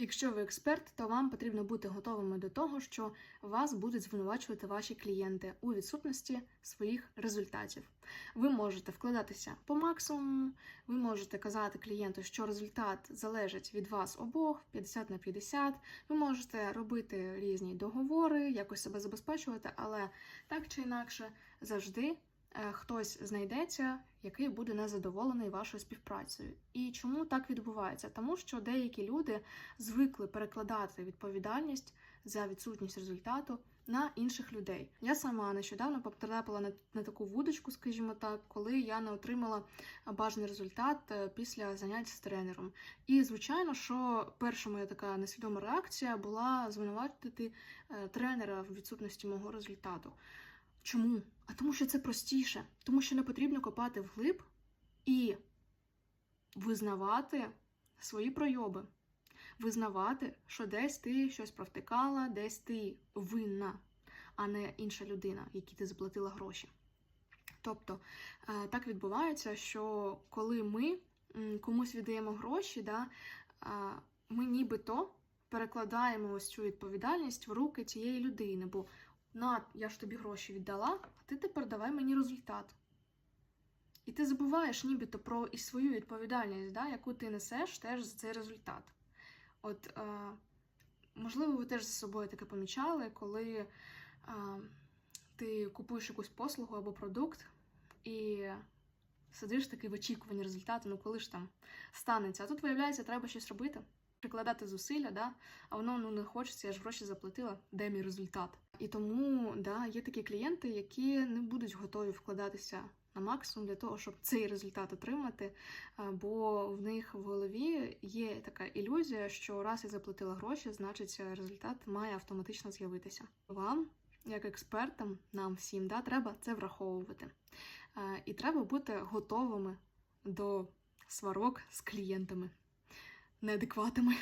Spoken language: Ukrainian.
Якщо ви експерт, то вам потрібно бути готовими до того, що вас будуть звинувачувати ваші клієнти у відсутності своїх результатів. Ви можете вкладатися по максимуму, ви можете казати клієнту, що результат залежить від вас обох 50 на 50. Ви можете робити різні договори, якось себе забезпечувати, але так чи інакше завжди хтось знайдеться, який буде незадоволений вашою співпрацею. І чому так відбувається? Тому що деякі люди звикли перекладати відповідальність за відсутність результату на інших людей. Я сама нещодавно потрапила на, на таку вудочку, скажімо так, коли я не отримала бажаний результат е, після занять з тренером. І звичайно, що перша моя така несвідома реакція була звинуватити е, тренера в відсутності мого результату. Чому? А тому, що це простіше, тому що не потрібно копати вглиб і визнавати свої пройоби, визнавати, що десь ти щось провтикала, десь ти винна, а не інша людина, якій ти заплатила гроші. Тобто е, так відбувається, що коли ми комусь віддаємо гроші, да, е, ми нібито перекладаємо ось цю відповідальність в руки цієї людини. Бо на, я ж тобі гроші віддала, а ти тепер давай мені результат. І ти забуваєш нібито про і свою відповідальність, да, яку ти несеш теж за цей результат. От, е, можливо, ви теж за собою таке помічали, коли е, ти купуєш якусь послугу або продукт і сидиш такий в очікуванні результату, ну коли ж там станеться. А тут, виявляється, треба щось робити, прикладати зусилля, да? а воно ну, не хочеться, я ж гроші заплатила, де мій результат. І тому да, є такі клієнти, які не будуть готові вкладатися на максимум для того, щоб цей результат отримати. Бо в них в голові є така ілюзія, що раз я заплатила гроші, значить результат має автоматично з'явитися. Вам, як експертам, нам всім, да, треба це враховувати. І треба бути готовими до сварок з клієнтами, неадекватами.